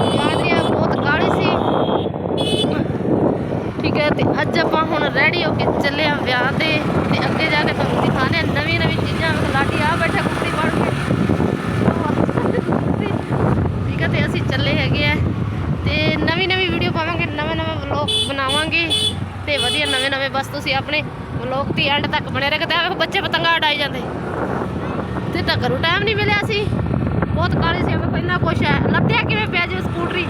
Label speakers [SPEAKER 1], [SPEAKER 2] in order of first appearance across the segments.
[SPEAKER 1] ਬਹੁਤ ਗਾੜੀ ਸੀ। ਠੀਕ ਹੈ, ਤੇ ਅੱਜ ਆਪਾਂ ਹੁਣ ਰੈਡੀ ਹੋ ਕੇ ਚੱਲੇ ਆ ਵਿਆਹ ਤੇ ਤੇ ਅੱਗੇ ਜਾ ਕੇ ਤੁਹਾਨੂੰ ਦਿਖਾਣੇ ਨਵੀਆਂ ਨਵੀਆਂ ਚੀਜ਼ਾਂ। ਲਾਡੀ ਆ ਬੈਠਾ ਕੁੱਤੀ ਬਣ ਕੇ ਠੀਕ ਹੈ, ਤੇ ਅਸੀਂ ਚੱਲੇ ਹੈਗੇ ਆ ਤੇ ਨਵੀਂ ਨਵੀਂ ਵੀਡੀਓ ਪਾਵਾਂਗੇ, ਨਵੇਂ ਨਵੇਂ ਵਲੌਗ ਬਣਾਵਾਂਗੇ। ਤੇ ਵਧੀਆ ਨਵੇਂ ਨਵੇਂ ਬਸ ਤੁਸੀਂ ਆਪਣੇ ਵਲੌਗ ਤੇ ਐਂਡ ਤੱਕ ਬਣੇ ਰਹੇ ਆ ਬੱਚੇ ਪਤੰਗਾ ਉਡਾਈ ਜਾਂਦੇ। ਤੇ ਤਾਂ ਘਰੋਂ ਟਾਈਮ ਨਹੀਂ ਮਿਲਿਆ ਸੀ। ਬਹੁਤ ਕਾਲੇ ਸੀ ਮੈਂ ਇੰਨਾ ਕੁਛ ਹੈ। ਲੱਭਿਆ ਕਿਵੇਂ ਪਿਆ ਜੇ ਸਕੂਟਰੀ?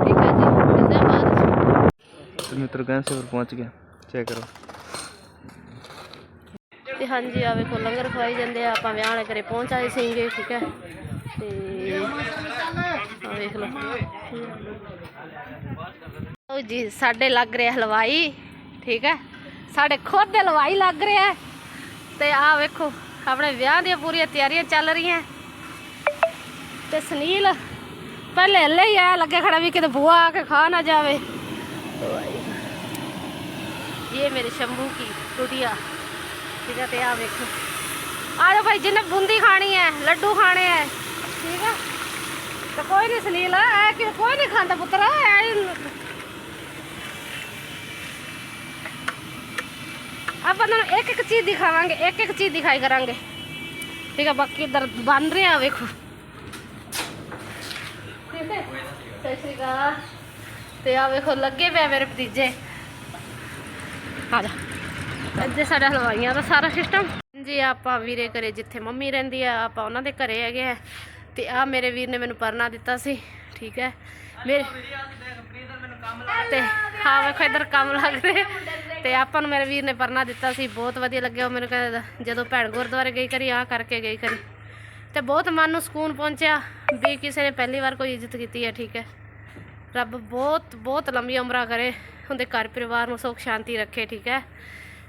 [SPEAKER 1] ਠੀਕ ਹੈ ਜੀ ਮਿਲਦੇ ਬਾਅਦ
[SPEAKER 2] ਤੇ ਮਿੱਤਰ ਗੈਂਸ ਪਰ ਪਹੁੰਚ ਗਿਆ। ਚੈੱਕ ਕਰੋ।
[SPEAKER 1] ਤੇ ਹਾਂਜੀ ਆ ਵੇਖੋ ਲੰਗਰ ਖਵਾਈ ਜਾਂਦੇ ਆ ਆਪਾਂ ਵਿਆਹ ਵਾਲੇ ਘਰੇ ਪਹੁੰਚ ਆਏ ਸੀਗੇ ਠੀਕ ਹੈ। ਤੇ ਆ ਜੀ ਸਾਡੇ ਲੱਗ ਰਿਹਾ ਹਲਵਾਈ ਠੀਕ ਹੈ। ਸਾਡੇ ਖੁਦ ਦੇ ਹਲਵਾਈ ਲੱਗ ਰਿਹਾ ਤੇ ਆ ਵੇਖੋ ਆਪਣੇ ਵਿਆਹ ਦੀਆਂ ਪੂਰੀਆਂ ਤਿਆਰੀਆਂ ਚੱਲ ਰਹੀਆਂ। ਤੇ ਸੁਨੀਲ, ਪਹਿਲੇ ਹੱਲੇ ਹੀ ਆ ਲੱਗੇ ਖੜਾ ਵੀ ਕਿਤੇ ਬੁਆ ਆ ਕੇ ਖਾ ਨਾ ਜਾਵੇ। ਇਹ ਮੇਰੇ ਸ਼ੰਭੂ ਕੀ ਕੁੜੀਆ ਠੀਕ ਹੈ ਤੇ ਆ ਵੇਖੋ। ਆ ਜਾਓ ਭਾਈ, ਜਿਹਨੇ ਬੂੰਦੀ ਖਾਣੀ ਹੈ, ਲੱਡੂ ਖਾਣੇ ਹੈ। ਠੀਕ ਹੈ ਤੇ ਕੋਈ ਨਹੀਂ ਸੁਨੀਲ, ਐ ਕਿ ਕੋਈ ਨਹੀਂ ਖਾਂਦਾ ਪੁੱਤਰ, ਐ ਆਪਾਂ ਨੂੰ ਇੱਕ ਇੱਕ ਚੀਜ਼ ਦਿਖਾਵਾਂਗੇ ਇੱਕ ਇੱਕ ਚੀਜ਼ ਦਿਖਾਈ ਕਰਾਂਗੇ। ਠੀਕ ਹੈ ਬਾਕੀ ਇਧਰ ਬਣ ਰਿਹਾ ਵੇਖੋ। ਠੀਕ ਹੈ? ਸਤਿ ਸ਼੍ਰੀ ਅਕਾਲ। ਤੇ ਆ ਵੇਖੋ ਲੱਗੇ ਪਿਆ ਮੇਰੇ ਭਤੀਜੇ। ਆ ਜਾ। ਇੱਥੇ ਸਾਡਾ ਹਲਵਾਈਆਂ ਦਾ ਸਾਰਾ ਸਿਸਟਮ ਜੀ ਆਪਾਂ ਵੀਰੇ ਘਰੇ ਜਿੱਥੇ ਮੰਮੀ ਰਹਿੰਦੀ ਆ ਆਪਾਂ ਉਹਨਾਂ ਦੇ ਘਰੇ ਹੈਗੇ ਆ। ਤੇ ਆ ਮੇਰੇ ਵੀਰ ਨੇ ਮੈਨੂੰ ਪਰਨਾ ਦਿੱਤਾ ਸੀ ਠੀਕ ਹੈ? ਮੇਰੇ ਤੇ ਹਾਂ ਵੇਖੋ ਇਧਰ ਕੰਮ ਲੱਗ ਰਿਹਾ। ਤੇ ਆਪਾਂ ਨੂੰ ਮੇਰੇ ਵੀਰ ਨੇ ਪਰਨਾ ਦਿੱਤਾ ਸੀ, ਬਹੁਤ ਵਧੀਆ ਲੱਗਿਆ ਉਹ ਮੈਨੂੰ ਕਹਿੰਦਾ, ਜਦੋਂ ਭੈਣ ਗੁਰਦੁਆਰੇ ਗਈ ਕਰੀ ਆ ਕਰਕੇ ਗਈ ਕਰੀ। ਤੇ ਬਹੁਤ ਮਨ ਨੂੰ ਸਕੂਨ ਪਹੁੰਚਿਆ ਵੀ ਕਿਸੇ ਨੇ ਪਹਿਲੀ ਵਾਰ ਕੋਈ ਇੱਜ਼ਤ ਕੀਤੀ ਹੈ, ਠੀਕ ਹੈ। ਰੱਬ ਬਹੁਤ ਬਹੁਤ ਲੰਬੀ ਉਮਰਾਂ ਕਰੇ, ਉਹਦੇ ਘਰ ਪਰਿਵਾਰ ਨੂੰ ਸੁੱਖ ਸ਼ਾਂਤੀ ਰੱਖੇ, ਠੀਕ ਹੈ।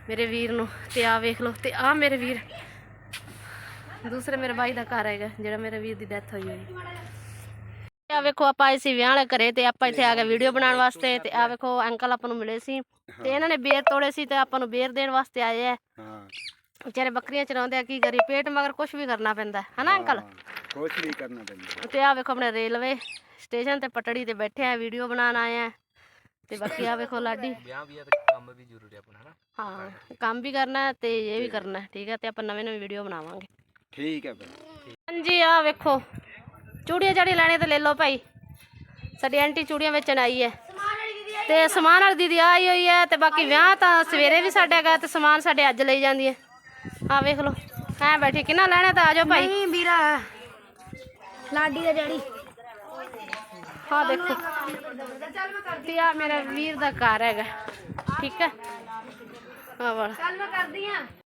[SPEAKER 1] ਮੇਰੇ ਵੀਰ ਨੂੰ, ਤੇ ਆ ਵੇਖ ਲਓ, ਤੇ ਆ ਮੇਰੇ ਵੀਰ, ਦੂਸਰੇ ਮੇਰੇ ਬਾਈ ਦਾ ਘਰ ਹੈਗਾ, ਜਿਹੜਾ ਮੇਰੇ ਵੀਰ ਦੀ ਡੈਥ ਹੋਈ ਹੋਈ ਆ ਵੇਖੋ ਆਪਾਂ ਆਏ ਸੀ ਵਿਆਹ ਵਾਲੇ ਘਰੇ ਤੇ ਆਪਾਂ ਇੱਥੇ ਆ ਗਏ ਵੀਡੀਓ ਬਣਾਉਣ ਵਾਸਤੇ ਤੇ ਆ ਵੇਖੋ ਅੰਕਲ ਆਪਾਂ ਨੂੰ ਮਿਲੇ ਸੀ
[SPEAKER 3] ਤੇ ਇਹਨਾਂ
[SPEAKER 1] ਨੇ ਬੇਰ ਤੋੜੇ ਸੀ ਤੇ ਆਪਾਂ ਨੂੰ ਬੇਰ ਦੇਣ ਵਾਸਤੇ ਆਏ ਆ।
[SPEAKER 3] ਹਾਂ।
[SPEAKER 1] ਵਿਚਾਰੇ ਬੱਕਰੀਆਂ ਚਰਾਉਂਦੇ ਆ ਕੀ ਕਰੀ ਪੇਟ ਮਗਰ ਕੁਝ ਵੀ ਕਰਨਾ ਪੈਂਦਾ ਹੈ ਹਨਾ ਅੰਕਲ
[SPEAKER 3] ਕੁਛ ਨਹੀਂ ਕਰਨਾ ਪੈਂਦਾ।
[SPEAKER 1] ਤੇ ਆ ਵੇਖੋ ਆਪਣੇ ਰੇਲਵੇ ਸਟੇਸ਼ਨ ਤੇ ਪਟੜੀ ਤੇ ਬੈਠੇ ਆ ਵੀਡੀਓ ਬਣਾਉਣ ਆਏ ਆ। ਤੇ ਬਾਕੀ ਆ ਵੇਖੋ ਲਾਡੀ।
[SPEAKER 4] ਵਿਆਹ ਵੀ ਆ ਤੇ ਕੰਮ ਵੀ ਜ਼ਰੂਰੀ ਆਪਣਾ ਹਨਾ?
[SPEAKER 1] ਹਾਂ ਕੰਮ ਵੀ ਕਰਨਾ ਹੈ ਤੇ ਇਹ ਵੀ ਕਰਨਾ ਹੈ, ਠੀਕ ਹੈ ਤੇ ਆਪਾਂ ਨਵੇਂ ਨਵੇਂ ਵੀਡੀਓ ਬਣਾਵਾਂਗੇ।
[SPEAKER 3] ਠੀਕ ਹੈ ਭਾਈ
[SPEAKER 1] ਹਾਂਜੀ ਆ ਵੇਖੋ। ਚੂੜੀਆਂ ਚਾੜੀਆਂ ਲੈਣੇ ਤੇ ਲੈ ਲਓ ਭਾਈ। ਸਾਡੀ ਆਂਟੀ ਚੂੜੀਆਂ ਵੇਚਣ ਆਈ ਹੈ ਤੇ ਸਮਾਨ ਵਾਲੀ ਦੀਦੀ ਆਈ ਹੋਈ ਹੈ ਤੇ ਬਾਕੀ ਵਿਆਹ ਤਾਂ ਸਵੇਰੇ ਵੀ ਸਾਡੇ ਹੈਗਾ ਤੇ ਸਮਾਨ ਸਾਡੇ ਅੱਜ ਲਈ ਜਾਂਦੀ ਹੈ ਆ ਵੇਖ ਲਓ ਐ ਬੈਠੀ ਕਿੰਨਾ ਲੈਣਾ ਤਾਂ ਆ ਜਾਓ ਭਾਈ।
[SPEAKER 5] ਨਹੀਂ ਵੀਰਾ ਲਾਡੀ ਦਾ ਡੈਡੀ
[SPEAKER 1] ਹਾਂ ਦੇਖੋ ਤੇ ਆ ਮੇਰਾ ਵੀਰ ਦਾ ਘਰ ਹੈਗਾ ਠੀਕ ਹੈ ਆ ਵਾਲਾ। ਚੱਲ
[SPEAKER 5] ਮੈਂ ਕਰਦੀ ਆ।